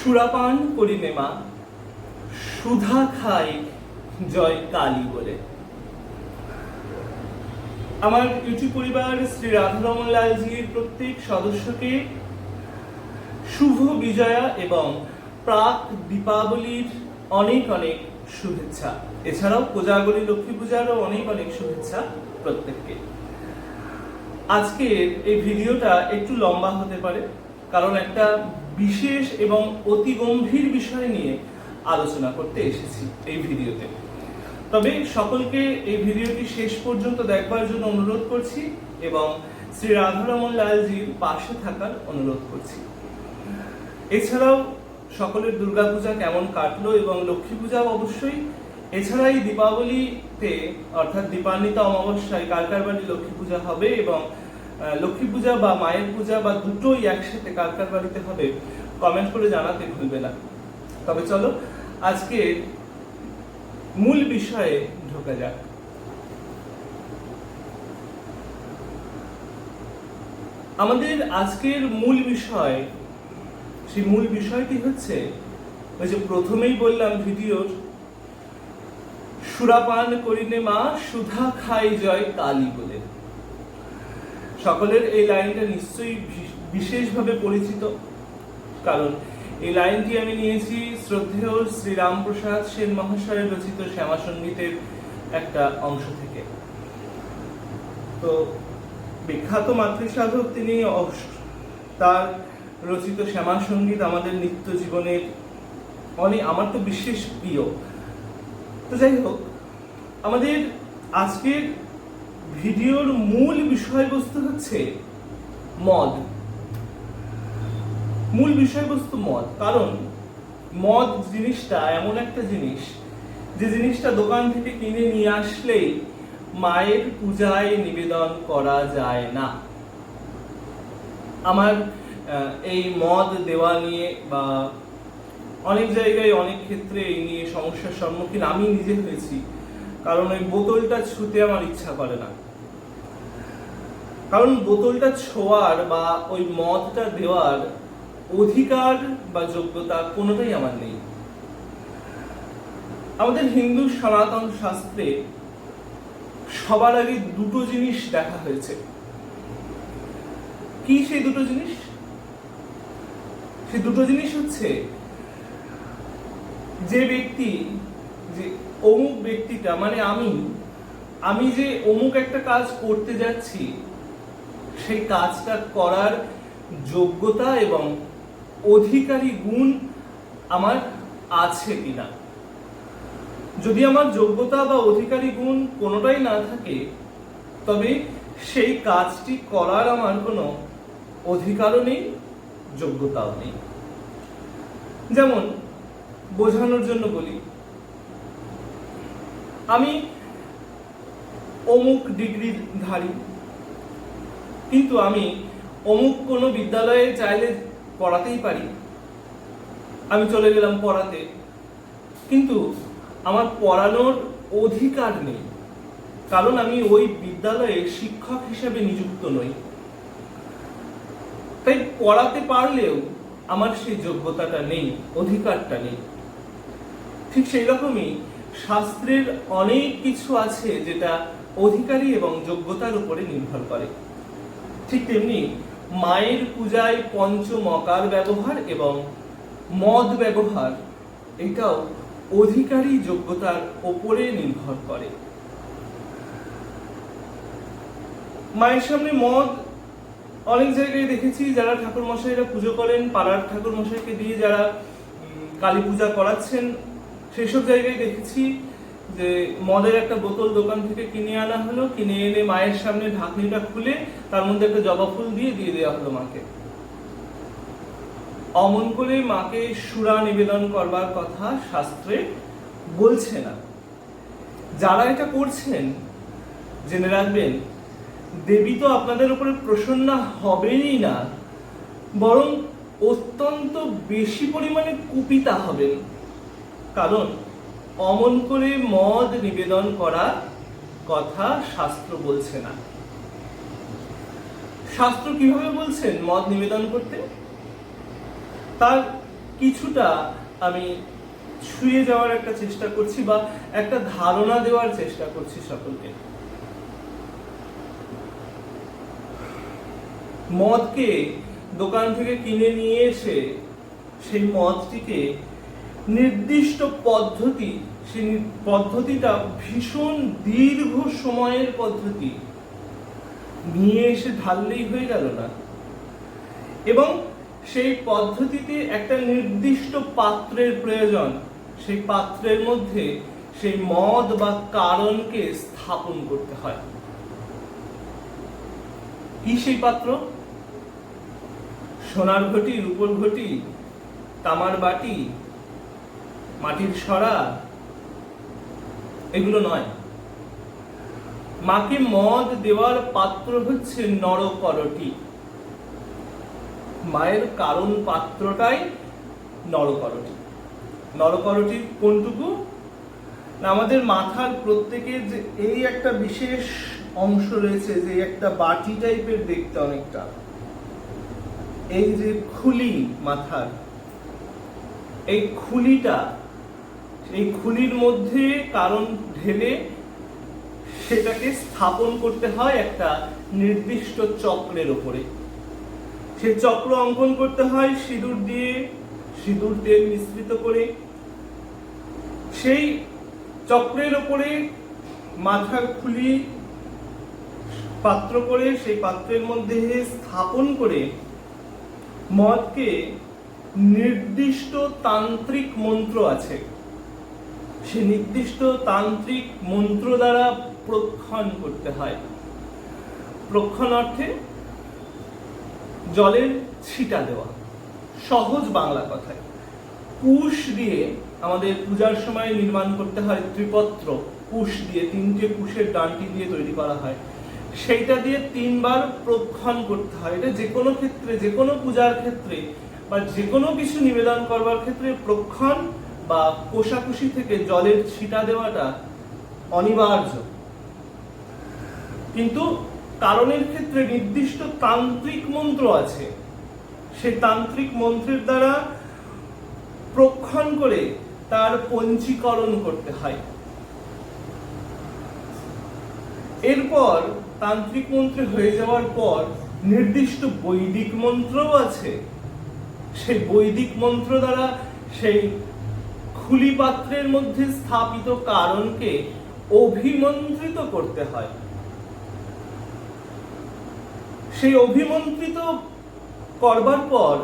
সুরাপান করি নেমা সুধা খাই জয় কালী বলে। আমার ইউটিউব পরিবার শ্রী রাধারমন লালজির প্রত্যেক সদস্যকে শুভ বিজয়া এবং প্রাক দীপাবলির অনেক অনেক শুভেচ্ছা। এছাড়াও কোজাগরী লক্ষ্মী পূজারও অনেক অনেক শুভেচ্ছা প্রত্যেককে। আজকের এই ভিডিওটা একটু লম্বা হতে পারে। কারণ একটা বিশেষ এবং অতি গম্ভীর বিষয় নিয়ে আলোচনা করতে এসেছি এই ভিডিওতে। তবে সকলকে এই ভিডিওটি শেষ পর্যন্ত দেখবার জন্য অনুরোধ করছি এবং শ্রী রাধারমন লালজির পাশে থাকার অনুরোধ করছি। এছাড়াও সকলের দুর্গাপূজা কেমন কাটলো এবং লক্ষ্মী পূজা অবশ্যই এছাড়া এই দীপাবলিতে অর্থাৎ দীপান্বিত অমাবস্যায় কার বাড়ি লক্ষ্মী পূজা হবে এবং লক্ষ্মী পূজা বা মায়ের পূজা বা দুটোই একসাথে কার কার বাড়িতে হবে কমেন্ট করে জানাতে ভুলবে না। তবে চলো, আজকে মূল বিষয়ে ঢোকা যাক। আমাদের আজকের মূল বিষয়, সেই মূল বিষয়টি হচ্ছে, ওই যে প্রথমেই বললাম ভিডিওর, সুরাপান করিনে মা সুধা খাই জয় কালী বলে। সকলের এই লাইনটা নিশ্চয়ই বিশেষভাবে পরিচিত। কারণ এই লাইনটি আমি নিয়েছি শ্রদ্ধেয় শ্রীরামপ্রসাদ সেন মহাশয়ের রচিত শ্যামা সঙ্গীতের একটা অংশ থেকে। তো বিখ্যাত মাতৃসাধক তিনি তার রচিত শ্যামা সংগীত আমাদের নিত্য জীবনের অনেক আমার তো বিশেষ প্রিয়। তো যাই হোক, আমাদের আজকের ভিডিওর মূল বিষয়বস্তু হচ্ছে মদ। মূল বিষয়বস্তু মদ। কারণ মদ জিনিসটা এমন একটা জিনিস, যে জিনিসটা দোকান থেকে কিনে নিয়ে আসলেই মায়ের পূজায় নিবেদন করা যায় না। আমার এই মদ দেওয়া নিয়ে বা অনেক জায়গায় অনেক ক্ষেত্রে এই নিয়ে সমস্যার সম্মুখীন আমি নিজে হয়েছি। কারণ ওই বোতলটা ছুতে আমার ইচ্ছা করে না। কারণ বোতলটা ছোঁয়ার বা ওই মদটা দেওয়ার অধিকার বা যোগ্যতা কোনোটাই আমার নেই। আমাদের হিন্দু সনাতন শাস্ত্রে সবার আগে দুটো জিনিস দেখা হয়েছে। কি সেই দুটো জিনিস? সেই দুটো জিনিস হচ্ছে যে ব্যক্তি যে অমুক ব্যক্তিটা মানে আমি আমি যে অমুক একটা কাজ করতে যাচ্ছি সেই কাজটা করার যোগ্যতা এবং অধিকারী গুণ আমার আছে কিনা? যদি আমার যোগ্যতা বা অধিকারী গুণ কোনোটাই না থাকে, তবে সেই কাজটি করার আমার কোনো অধিকারও নেই, যোগ্যতাও নেই। যেমন, বোঝানোর জন্য বলি আমি অমুক ডিগ্রি ধারী, কিন্তু আমি অমুক কোনো বিদ্যালয়ে চাইলে পড়াতেই পারি। আমি চলে গেলাম পড়াতে, কিন্তু আমার পড়ানোর অধিকার নেই, কারণ আমি ওই বিদ্যালয়ে শিক্ষক হিসেবে নিযুক্ত নই। তাই পড়াতে পারলেও আমার সেই যোগ্যতাটা নেই, অধিকারটা নেই। ঠিক সেই রকমই শাস্ত্রের অনেক কিছু আছে যেটা অধিকারী এবং যোগ্যতার উপরে নির্ভর করে। ঠিক তেমনি মায়ের পূজায় পঞ্চমকার ব্যবহার এবং মদ ব্যবহার, এটাও অধিকারী যোগ্যতার ওপরে নির্ভর করে। মায়ের সামনে মদ, অনেক জায়গায় দেখেছি যারা ঠাকুর মশাইরা পুজো করেন, পাড়ার ঠাকুর মশাইকে দিয়ে যারা কালী পূজা করাচ্ছেন সেসব জায়গায় দেখেছি যে মদের একটা বোতল দোকান থেকে কিনে আনা হলো, কিনে এনে মায়ের সামনে ঢাকনিটা খুলে তার মধ্যে একটা জবা ফুল দিয়ে দিয়ে দেওয়া হলো মাকে। অমন করে মাকে সুরা নিবেদন করবার কথা শাস্ত্রে বলছে না। যারা এটা করছেন, জেনে রাখবেন, দেবী তো আপনাদের উপরে প্রসন্ন হবেনই না, বরং অত্যন্ত বেশি পরিমাণে কুপিতা হবেন। কারণ অমন করে মদ নিবেদন করা কথা শাস্ত্র বলছে না। শাস্ত্র কীভাবে বলছেন মদ নিবেদন করতে? তার কিছুটা আমি ছুঁয়ে যাওয়ার একটা চেষ্টা করছি বা একটা ধারণা দেওয়ার চেষ্টা করছি সকলকে। মদকে দোকান থেকে কিনে নিয়ে এসে সেই মদটিকে নির্দিষ্ট পদ্ধতি, সেই পদ্ধতিটা ভীষণ দীর্ঘ সময়ের পদ্ধতি। নিয়ে এসে ঢাললেই হয়ে গেল না। এবং সেই পদ্ধতিতে একটা নির্দিষ্ট পাত্রের প্রয়োজন, সেই পাত্রের মধ্যে সেই মদ বা কারণকে স্থাপন করতে হয়। কি সেই পাত্র? সোনার ঘটি, রূপোর ঘটি, তামার বাটি মাটির সরা? এগুলো নয়। মাকে মদ দেওয়ার পাত্র হচ্ছে নরকরটি। মায়ের কারণ পাত্রটাই নরকরটি। নরকরটি কোনটুকু? না, আমাদের মাথার প্রত্যেকের যে এই একটা বিশেষ অংশ রয়েছে, যে একটা বাটি টাইপের দেখতে অনেকটা। এই যে খুলি মাথার, এই খুলিটা এই খুলির মধ্যে কারণ ঢেলে সেটাকে স্থাপন করতে হয় একটা নির্দিষ্ট চক্রের ওপরে। সে চক্র অঙ্কন করতে হয় সিঁদুর দিয়ে, সিঁদুর তেল মিশ্রিত করে। সেই চক্রের ওপরে মাথার খুলি পাত্র করে, সেই পাত্রের মধ্যে স্থাপন করে মদকে নির্দিষ্ট তান্ত্রিক মন্ত্র আছে। সে নির্দিষ্ট তান্ত্রিক মন্ত্র দ্বারা প্রক্ষণ করতে হয়। প্রক্ষণ অর্থে জলের ছিটা দেওয়া। সহজ বাংলা কথায়। কুশ দিয়ে আমাদের পূজার সময় নির্মাণ করতে হয় ত্রিপত্র। কুশ দিয়ে তিনটে কুশের ডানটি দিয়ে তৈরি করা হয়। সেইটা দিয়ে তিনবার প্রক্ষণ করতে হয়। এটা যে কোনো ক্ষেত্রে যে কোনো পূজার ক্ষেত্রে বা যে কোনো কিছু নিবেদন করবার ক্ষেত্রে প্রক্ষণ বা কোষাকুষি থেকে জলের ছিটা দেওয়াটা অনিবার্য। কিন্তু কারণের ক্ষেত্রে নির্দিষ্ট তান্ত্রিক মন্ত্র আছে। সেই তান্ত্রিক মন্ত্রের দ্বারা প্রক্ষণ করে তার পঞ্চীকরণ করতে হয়। এরপর তান্ত্রিক মন্ত্রে হয়ে যাওয়ার পর নির্দিষ্ট বৈদিক মন্ত্রও আছে। সেই বৈদিক মন্ত্র দ্বারা সেই খুলি পাত্রের মধ্যে স্থাপিত কারণকে অভিমন্ত্রিত করতে হয়। সেই অভিমন্ত্রিত করবার পর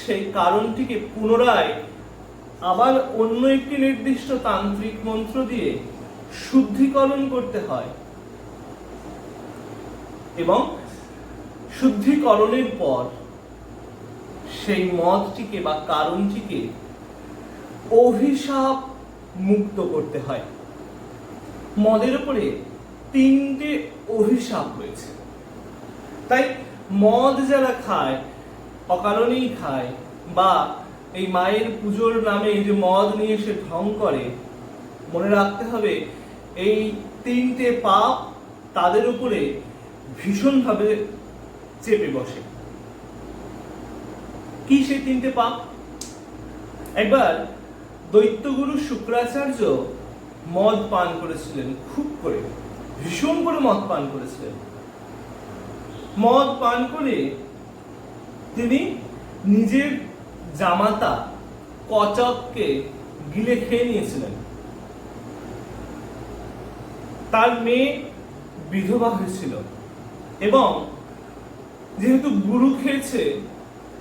সেই কারণটিকে পুনরায় আবার অন্য একটি নির্দিষ্ট তান্ত্রিক মন্ত্র দিয়ে শুদ্ধিকরণ করতে হয় এবং শুদ্ধিকরণের পর সেই মদটিকে বা কারণটিকে অভিশাপ মুক্ত করতে হয়। মদের উপরে তিনটে অভিশাপ রয়েছে। তাই মদ যারা খায়, অকারণেই খায় বা এই মায়ের পুজোর নামে যে মদ নিয়ে সে ঢং করে, মনে রাখতে হবে এই তিনটে পাপ তাদের উপরে ভীষণভাবে চেপে বসে। কি সেই তিনটে পাপ? একবার দৈত্যগুরু শুক্রাচার্য মদ পান করেছিলেন, খুব করে, ভীষণ করে মদ পান করেছিলেন। মদ পান করে তিনি নিজের জামাতা কচককে গিলে খেয়ে নিয়েছিলেন। তার মেয়ে বিধবা হয়েছিল এবং যেহেতু গুরু খেয়েছে,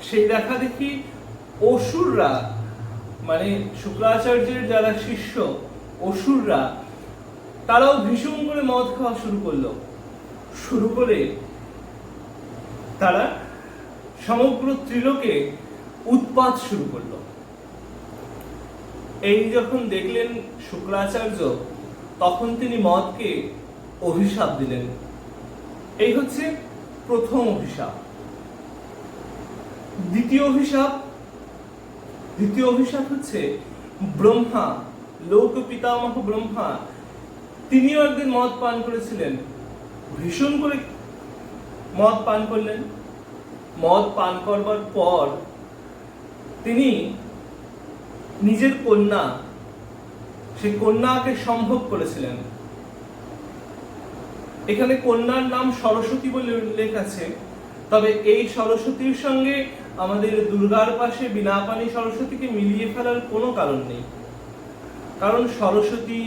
সেই দেখা দেখি অসুররা মানে শুক্রাচার্যের যারা শিষ্য, অসুররা, তারাও ভীষণ করে মদ খাওয়া শুরু করল। শুরু করে তারা সমগ্র ত্রিলোকে উৎপাত শুরু করল। এই যখন দেখলেন শুক্রাচার্য তখন তিনি মদকে অভিশাপ দিলেন। এই হচ্ছে প্রথম অভিশাপ। দ্বিতীয় অভিশাপ দ্বিতীয় অভিশাপ হচ্ছে ব্রহ্মা লোক পিতামহ ব্রহ্মা। তিনিও একদিন মদ পান করেছিলেন। ভীষণ করে মদ পান করলেন। মদ পান করবার পর তিনি নিজের কন্যা, সেই কন্যাকে সম্ভব করেছিলেন। এখানে কন্যার নাম সরস্বতী বলে উল্লেখ আছে। তবে এই সরস্বতীর সঙ্গে আমাদের দুর্গার পাশে বিনাপানি সরস্বতীকে মিলিয়ে ফেলার কোনো কারণ নেই। কারণ সরস্বতী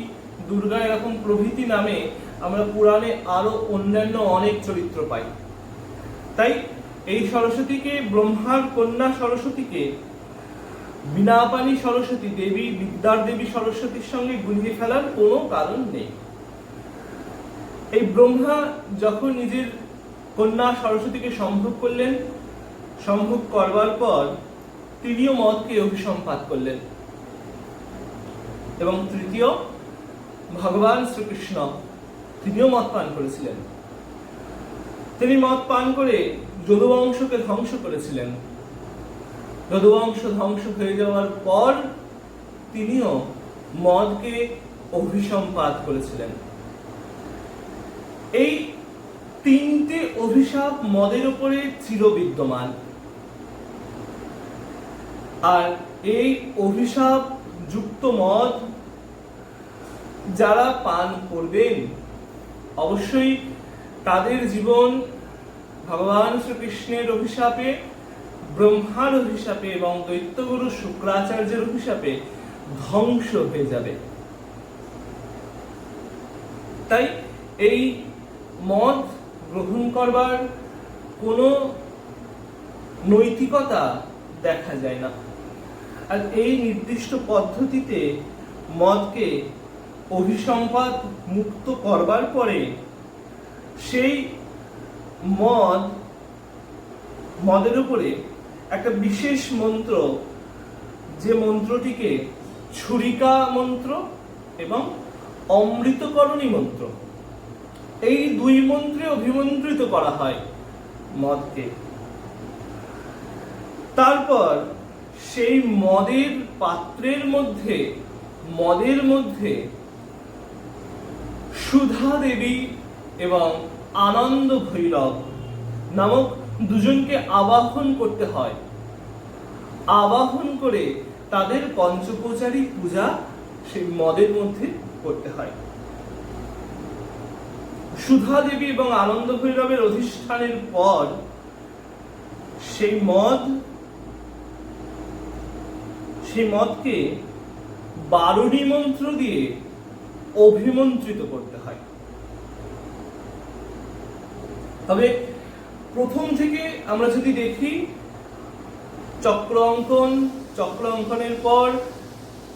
দুর্গা এরকম প্রভৃতি নামে আমরা পুরাণে আরও অন্যান্য অনেক চরিত্র পাই। তাই এই সরস্বতীকে, ব্রহ্মার কন্যা সরস্বতীকে, বিনাপানি সরস্বতী দেবী, বিদ্যার দেবী সরস্বতীর সঙ্গে গুলিয়ে ফেলার কোনো কারণ নেই। এই ব্রহ্মা যখন নিজের কন্যা সরস্বতীকে সম্ভব করলেন সম্ভব করবার পর তিনিও মদকে অভিসম্পাত করলেন। এবং তৃতীয় ভগবান শ্রীকৃষ্ণ তিনিও মদ পান করেছিলেন। তিনি মদ পান করে যদুবংশকে ধ্বংস করেছিলেন। যদুবংশ ধ্বংস হয়ে যাওয়ার পর তিনিও মদকে অভিসম্পাত করেছিলেন। এই তিনটে অভিশাপ মদের উপরে চিরবিদ্যমান। আর এই অভিশাপ যুক্ত মদ যারা পান করবেন, অবশ্যই তাদের জীবন ভগবান শ্রীকৃষ্ণের অভিশাপে, ব্রহ্মার অভিশাপে এবং দৈত্যগুরু শুক্রাচার্যের অভিশাপে ধ্বংস হয়ে যাবে। তাই এই মদ গ্রহণ করবার কোনো নৈতিকতা দেখা যায় না। আর এই নির্দিষ্ট পদ্ধতিতে মদকে অভিসম্পাদ মুক্ত করবার পরে সেই মদ মদের উপরে একটা বিশেষ মন্ত্র, যে মন্ত্রটিকে ছুরিকা মন্ত্র এবং অমৃতকরণী মন্ত্র, এই দুই মন্ত্রে অভিমন্ত্রিত করা হয় মদকে। তারপর সেই মদের পাত্রের মধ্যে, মদের মধ্যে সুধা দেবী এবং আনন্দ ভৈরব নামক দুজনকে আবাহন করতে হয়। আবাহন করে তাদের পঞ্চপ্রচারী পূজা সেই মদের মধ্যে করতে হয়। সুধা দেবী এবং আনন্দ ভৈরবের অধিষ্ঠানের পর সেই মদ সেই মদকে বারুণী মন্ত্র দিয়ে অভিমন্ত্রিত করতে হয়। তবে প্রথম থেকে আমরা যদি দেখি চক্র অঙ্কন চক্র অঙ্কনের পর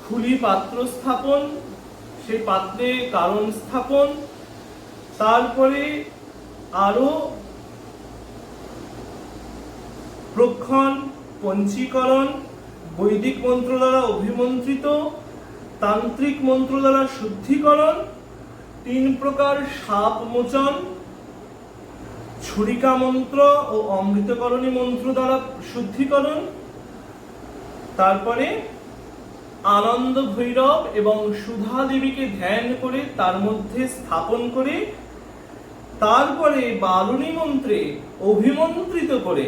খুলি পাত্র স্থাপন সেই পাত্রে কারণ স্থাপন, তারপরে আরও প্রক্ষণ, পঞ্চীকরণ বৈদিক মন্ত্র দ্বারা অভিমন্ত্রিত, তান্ত্রিক মন্ত্র দ্বারা শুদ্ধিকরণ, তিন প্রকার সাপ মোচন, ছুরিকা মন্ত্র ও অমৃতকরণী মন্ত্র দ্বারা শুদ্ধিকরণ, তারপরে আনন্দ ভৈরব এবং সুধা দেবীকে ধ্যান করে তার মধ্যে স্থাপন করে, তারপরে বালুনি মন্ত্রে অভিমন্ত্রিত করে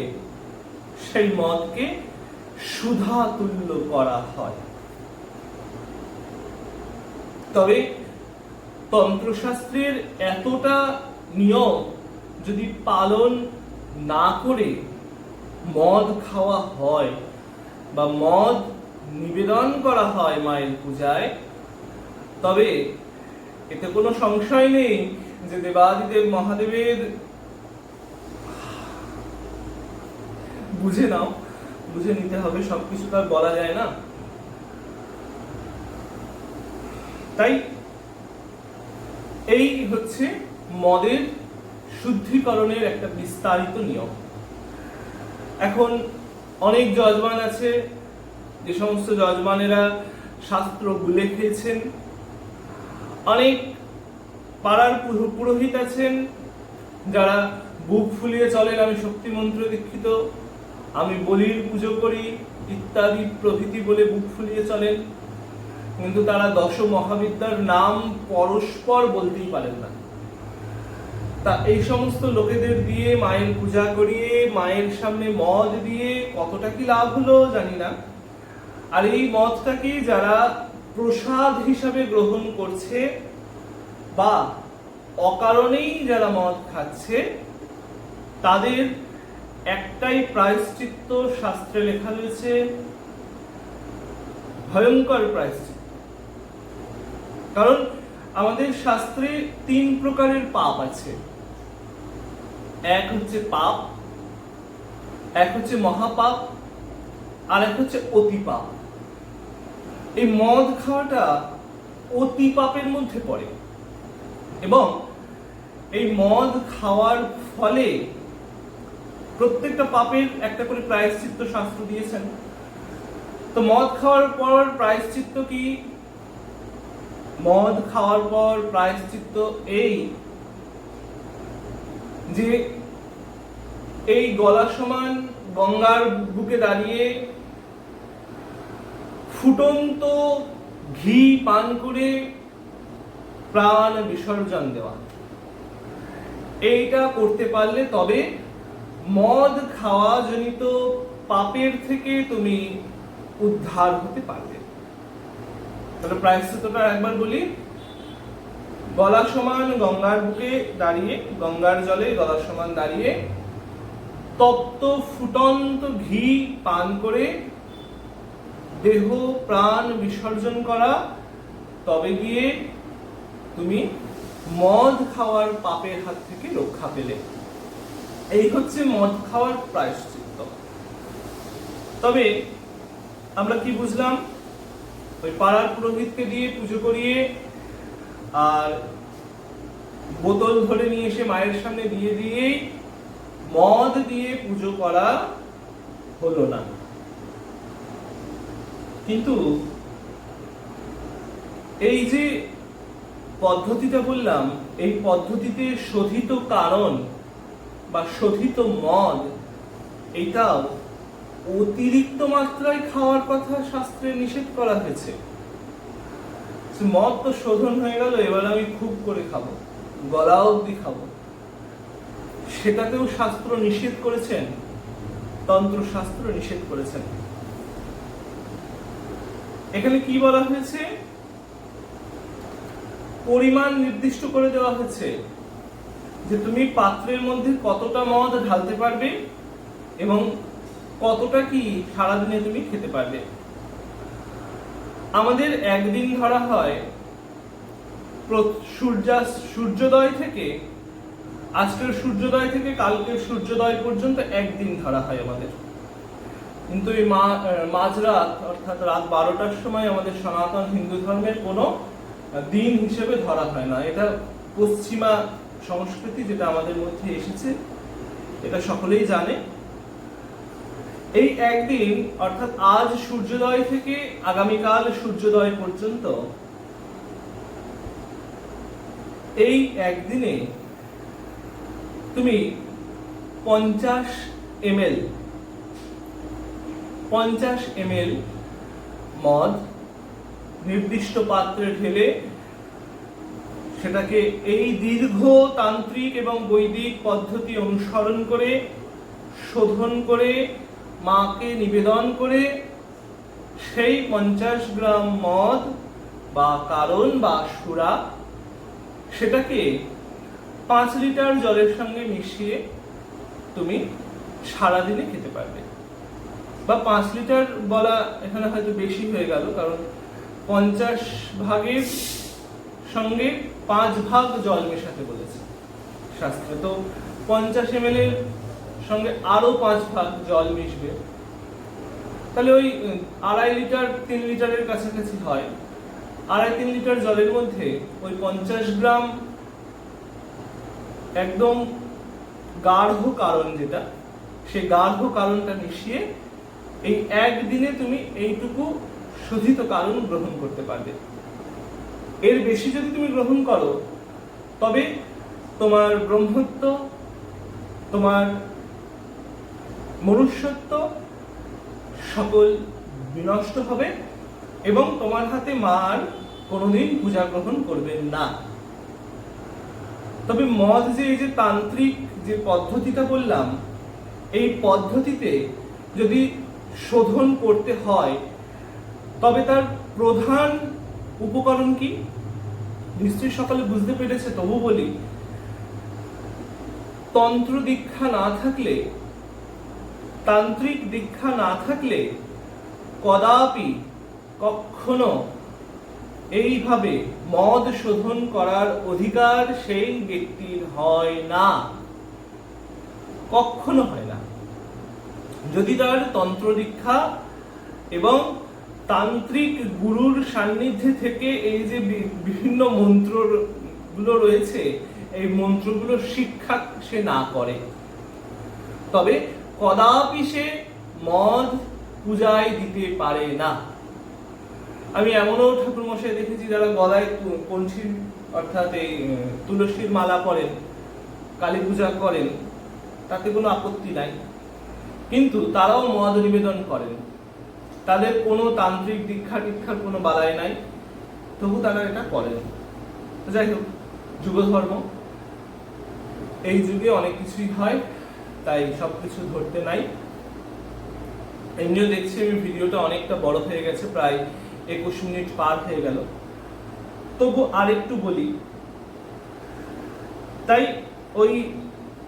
সেই মদকে সুধা তুল্য করা হয়। তবে তন্ত্রশাস্ত্রের এতটা নিয়ম যদি পালন না করে মদ খাওয়া হয় বা মদ নিবেদন করা হয় মায়ের পূজায়, তবে এতে কোনো সংশয় নেই যে দেবাদিদেব মহাদেবের, বুঝে নাও বুঝে নিতে হবে, সবকিছু তো আর বলা যায় না। তাই এই হচ্ছে মদের শুদ্ধিকরণের একটা বিস্তারিত নিয়ম। এখন অনেক যজমান আছে, যে সমস্ত যজমানেরা শাস্ত্র গুলে খেয়েছেন। অনেক পাড়ার পুরো- পুরোহিত আছেন, যারা বুক ফুলিয়ে চলেন, আমি শক্তি মন্ত্র দীক্ষিত। আমি বলির পুজো করি, ইত্যাদি প্রভৃতি বলে বুক ফুলিয়ে চলেন। কিন্তু তারা দশ মহাবিদ্যার নাম পরস্পর বলতেই পারেন না। তা এই সমস্ত লোকেদের দিয়ে মায়ের পূজা করিয়ে, মায়ের সামনে মদ দিয়ে কতটা কি লাভ হলো জানি না। আর এই মদটাকে যারা প্রসাদ হিসাবে গ্রহণ করছে বা অকারণেই যারা মদ খাচ্ছে, তাদের একটাই প্রায়শ্চিত্ত শাস্ত্রে লেখা রয়েছে, ভয়ঙ্কর প্রায়শ্চিত্ত। কারণ আমাদের শাস্ত্রে তিন প্রকারের পাপ আছে। এক হচ্ছে পাপ, এক হচ্ছে মহাপাপ, আর এক হচ্ছে অতি পাপ এই মদ খাওয়াটা অতি পাপের মধ্যে পড়ে। এবং এই মদ খাওয়ার ফলে প্রত্যেকটা পাপের একটা করে প্রায়শ্চিত্ত শাস্ত্র দিয়েছেন। তো মদ খাওয়ার পর প্রায়শ্চিত্ত কি? মদ খাওয়ার পর প্রায়শ্চিত্ত এই যে এই গলা সমান গঙ্গার বুকে দাঁড়িয়ে ফুটন্ত ঘি পান করে প্রাণ বিসর্জন দেওয়া। এইটা করতে পারলে তবে মদ খাওয়া জনিত পাপের থেকে তুমি উদ্ধার হতে পারবে। তাহলে প্রায়শ্চিত্তটা একবার বলি। গলা সমান গঙ্গার বুকে দাঁড়িয়ে, গঙ্গার জলে গলা সমান দাঁড়িয়ে তপ্ত ফুটন্ত ঘি পান করে দেহ প্রাণ বিসর্জন করা, তবে গিয়ে তুমি মদ খাওয়ার পাপের হাত থেকে রক্ষা পেলে। এই হচ্ছে মদ খাওয়ার প্রায়শ্চিত্ত। তবে আমরা কি বুঝলাম? ওই পাড়ার পুরোহিতকে দিয়ে পুজো করিয়ে আর বোতল ধরে নিয়ে এসে মায়ের সামনে দিয়ে দিয়েই মদ দিয়ে পুজো করা হলো না। কিন্তু এই যে পদ্ধতিটা বললাম, এই পদ্ধতিতে শোধিত কারণ বা শোধিত মদ, এটাও অতিরিক্ত মাত্রায় খাওয়ার কথা শাস্ত্রে নিষেধ করা হয়েছে। মদ তো শোধন হয়ে গেল, এবার আমি খুব করে খাব, গলা অব্দি খাব। সেটাতেও শাস্ত্র নিষেধ করেছেন তন্ত্র শাস্ত্র নিষেধ করেছেন। এখানে কি বলা হয়েছে? পরিমাণ নির্দিষ্ট করে দেওয়া হয়েছে। যে তুমি পাত্রের মধ্যে কতটা মদ ঢালতে পারবে এবং কতটা কি সারাদিনে তুমি খেতে পারবে। আমাদের একদিন ধরা হয় সূর্যাস্ত সূর্যোদয় থেকে, আজকের সূর্যোদয় থেকে কালকের সূর্যোদয় পর্যন্ত একদিন ধরা হয় আমাদের। কিন্তু এই মাঝরাত অর্থাৎ রাত বারোটার সময় আমাদের সনাতন হিন্দু ধর্মের কোনো দিন হিসেবে ধরা হয় না। এটা পশ্চিমা সংস্কৃতি যেটা আমাদের মধ্যে এসেছে, এটা সকলেই জানে। এই একদিন, অর্থাৎ আজ সূর্যোদয় থেকে আগামীকাল সূর্যোদয় পর্যন্ত, এই একদিনে তুমি পঞ্চাশ এম এল পঞ্চাশ এম এল মদ, নির্দিষ্ট পাত্রে ঢেলে সেটাকে এই দীর্ঘ তান্ত্রিক এবং বৈদিক পদ্ধতি অনুসরণ করে, শোধন করে, মাকে নিবেদন করে, সেই পঞ্চাশ গ্রাম মদ বা কারণ বা সুরা সেটাকে পাঁচ লিটার জলের সঙ্গে মিশিয়ে তুমি সারাদিনে খেতে পারবে। বা পাঁচ লিটার বলা এখানে হয়তো বেশি হয়ে গেল, কারণ পঞ্চাশ ভাগের সঙ্গে পাঁচ ভাগ জল মেশাতে বলেছে। শাস্ত্রে তো পঞ্চাশ এম এর সঙ্গে আরও পাঁচ ভাগ জল মিশবে। তাহলে ওই আড়াই লিটার তিন লিটারের কাছাকাছি হয়। আড়াই তিন লিটার জলের মধ্যে ওই পঞ্চাশ গ্রাম একদম গাঢ় কারণ যেটা, সেই গাঢ় কারণটা মিশিয়ে এই একদিনে তুমি এইটুকু শোধিত কারণ গ্রহণ করতে পারবে। এর বেশি যদি তুমি গ্রহণ করো, তবে তোমার ব্রহ্মত্ব, তোমার মনুষ্যত্ব সকল বিনষ্ট হবে এবং তোমার হাতে মার কোনোদিন পূজা গ্রহণ করবেন না। তবে মদ যে এই যে তান্ত্রিক যে পদ্ধতিটা বললাম, এই পদ্ধতিতে যদি শোধন করতে হয়, তবে তার প্রধান উপকরণ কি? নিশ্চয়ই সকালে বুঝতে পেরেছে, তবু বলি। তন্ত্র দীক্ষা না থাকলে, তান্ত্রিক দীক্ষা না থাকলে কদাপি কখনো এইভাবে মদ শোধন করার অধিকার সেই ব্যক্তির হয় না। কখনো হয় না। যদি তার তন্ত্র দীক্ষা এবং তান্ত্রিক গুরুর সান্নিধ্যে থেকে এই যে বিভিন্ন মন্ত্রগুলো রয়েছে, এই মন্ত্রগুলো শিক্ষা সে না করে। তবে কদাপি সে মদ পূজায় দিতে পারে না। আমি এমনও ঠাকুর মশাই দেখেছি যারা গলায় কঞ্চির অর্থাৎ এই তুলসীর মালা পরেন, কালী পূজা করেন, তাতে কোনো আপত্তি নাই। কিন্তু তারাও মদ নিবেদন করেন। তাদের কোনো তান্ত্রিক দীক্ষা দীক্ষার কোনো বালাই নাই। তবু তারা এটা করেন যাই হোক যুগ ধর্ম এই যুগে অনেক কিছুই হয়, তাই সবকিছু ধরতে নাই। এমনিও দেখছি আমি ভিডিওটা অনেকটা বড় হয়ে গেছে, প্রায় একুশ মিনিট পার হয়ে গেল। তবু আরেকটু বলি, তাই ওই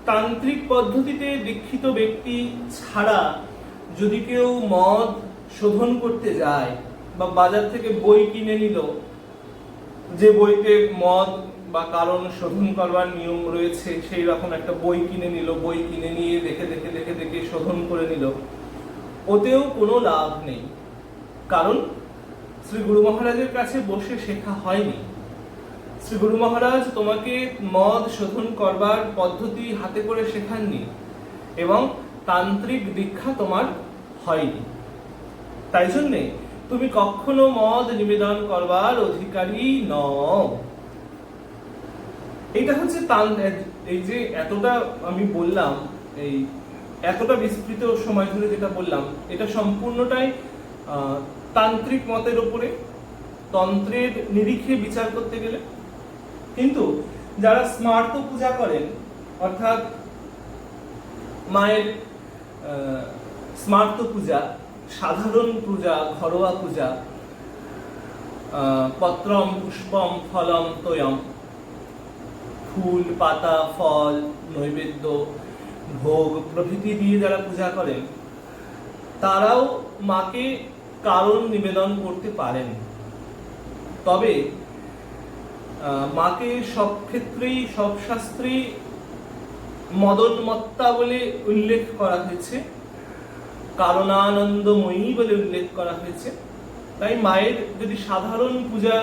তান্ত্রিক পদ্ধতিতে দীক্ষিত ব্যক্তি ছাড়া যদি কেউ মদ শোধন করতে যায় বা বাজার থেকে বই কিনে নিল, যে বইতে মদ বা কারণ শোধন করবার নিয়ম রয়েছে, সেই রকম একটা বই কিনে নিল, বই কিনে নিয়ে দেখে দেখে দেখে দেখে শোধন করে নিল। ওতেও কোনো লাভ নেই, কারণ শ্রী গুরু মহারাজের কাছে বসে শেখা হয়নি। শ্রী গুরু মহারাজ তোমাকে মদ শোধন করবার পদ্ধতি হাতে করে শেখাননি এবং তান্ত্রিক দীক্ষা তোমার হয়নি। তাই জন্যে তুমি কখনো মদ নিবেদন করবার অধিকারী নও। এইটা হচ্ছে তান- এই যে এতটা আমি বললাম, এই এতটা বিস্তৃত সময় ধরে যেটা বললাম, এটা সম্পূর্ণটাই তান্ত্রিক মতের উপরে তন্ত্রের নিরিখে বিচার করতে গেলে। কিন্তু যারা স্মার্ত পূজা করেন, অর্থাৎ মায়ের স্মার্ত পূজা সাধারণ পূজা, ঘরোয়া পূজা পত্রম, পুষ্পম, ফলম, তোয়ম। ফুল, পাতা, ফল, নৈবেদ্য, ভোগ প্রভৃতি দিয়ে যারা পূজা করেন, তারাও মাকে কারণ নিবেদন করতে পারেন। তবে মাকে সব ক্ষেত্রেই, সব শাস্ত্রেই মদন মত্তা বলে উল্লেখ করা হয়েছে। কারণানন্দময়ী বলে উল্লেখ করা হয়েছে। তাই মায়ের যদি সাধারণ পূজা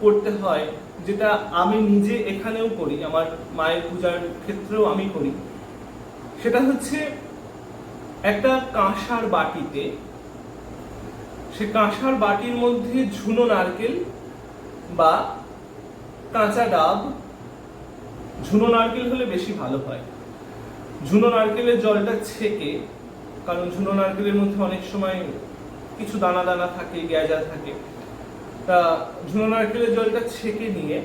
করতে হয়, যেটা আমি নিজে এখানেও করি, আমার মায়ের পূজার ক্ষেত্রেও আমি করি, সেটা হচ্ছে একটা কাঁসার বাটিতে, সে কাঁসার বাটির মধ্যে ঝুনো নারকেল বা কাঁচা ডাব, ঝুনো নারকেল হলে বেশি ভালো হয়। ঝুনো নারকেলের জলটা ছেঁকে কারণ ঝুনো নারকেলের মধ্যে অনেক সময় কিছু দানা দানা থাকে, গ্যাজা থাকে। তা ঝুনো নারকেলের জলটা ছেঁকে নিয়ে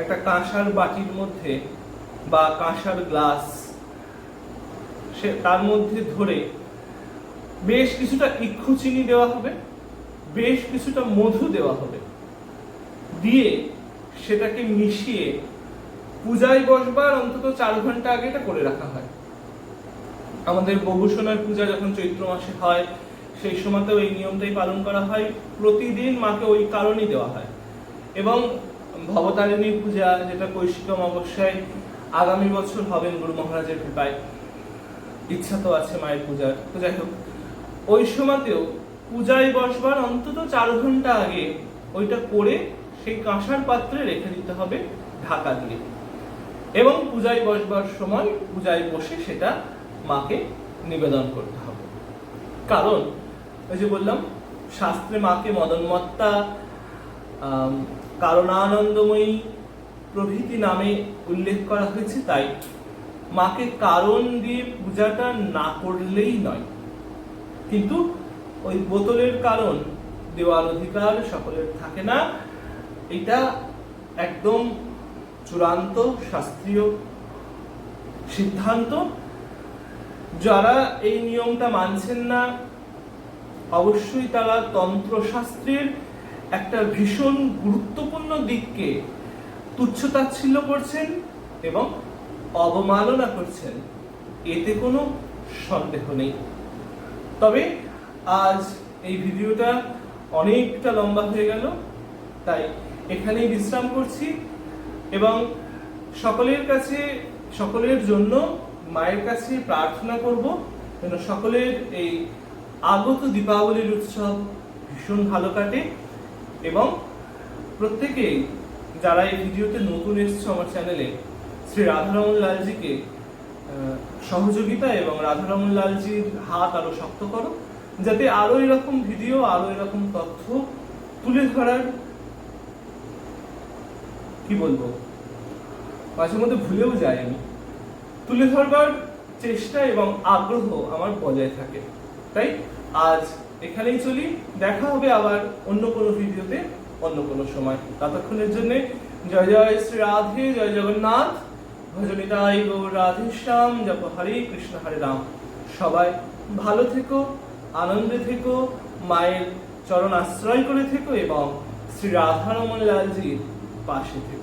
একটা কাঁসার বাটির মধ্যে বা কাঁসার গ্লাস সে তার মধ্যে ধরে বেশ কিছুটা ইক্ষু চিনি দেওয়া হবে, বেশ কিছুটা মধু দেওয়া হবে। দিয়ে সেটাকে মিশিয়ে পূজায় বসবার অন্তত চার ঘণ্টা আগে এটা করে রাখা হয়। আমাদের বগুসোনার পূজা যখন চৈত্র মাসে হয়, সেই সময়তেও এই নিয়মটাই পালন করা হয়। প্রতিদিন মাকে ওই কারণই দেওয়া হয়। এবং ভবতারিণী পূজা, যেটা কৈশিক অমাবস্যায় আগামী বছর হবেন গুরু মহারাজের কৃপায়, ইচ্ছা তো আছে মায়ের পূজার। তো যাই হোক, ওই সময়তেও পূজায় বসবার অন্তত চার ঘণ্টা আগে ওইটা করে সেই কাঁসার পাত্রে রেখে দিতে হবে ঢাকা দিয়ে। এবং পূজায় বসবার সময় পূজায় বসে সেটা মাকে নিবেদন করতে হবে। কারণ, ওই যে বললাম, শাস্ত্রে মাকে মদনমত্তা কারণানন্দময়ী প্রভৃতি নামে উল্লেখ করা হয়েছে, তাই মাকে কারণ দিয়ে পূজাটা না করলেই নয়। কিন্তু ওই বোতলের কারণ, দেওয়ার অধিকার সকলের থাকে না, এটা একদম চূড়ান্ত শাস্ত্রীয় সিদ্ধান্ত। যারা এই নিয়মটা মানছেন না, অবশ্যই তারা তন্ত্রশাস্ত্রের একটা ভীষণ গুরুত্বপূর্ণ দিককে তুচ্ছতাচ্ছিল্য করছেন এবং অবমাননা করছেন। এতে কোনো সন্দেহ নেই। তবে আজ এই ভিডিওটা অনেকটা লম্বা হয়ে গেল, তাই এখানেই বিশ্রাম করছি এবং সকলের কাছে, সকলের জন্য মায়ের কাছে প্রার্থনা করব যেন সকলের এই আগত দীপাবলির উৎসব ভীষণ ভালো কাটে এবং প্রত্যেকেই যারা এই ভিডিওতে নতুন এসছে আমার চ্যানেলে, শ্রী রাধারমন লালজিকে সহযোগিতা এবং রাধারমন লালজির হাত আরও শক্ত করো, যাতে আরও এরকম ভিডিও, আরও এরকম তথ্য তুলে ধরার, কি বলব? মাঝে মধ্যে ভুলেও যাই আমি। তুলে ধরবার চেষ্টা এবং আগ্রহ আমার বজায় থাকে। তাই আজ এখানেই চলি। দেখা হবে আবার অন্য কোনো ভিডিওতে অন্য কোনো সময়। ততক্ষণের জন্য জয় জয় শ্রী রাধে, জয় জগন্নাথ। ভজনিতাই গৌর রাধে শ্যাম জপ হরে কৃষ্ণ হরে রাম। সবাই ভালো থেকো, আনন্দে থেকো, মায়ের চরণ আশ্রয় করে থেকো এবং শ্রী রাধারমন লালজির পাশে থেকো।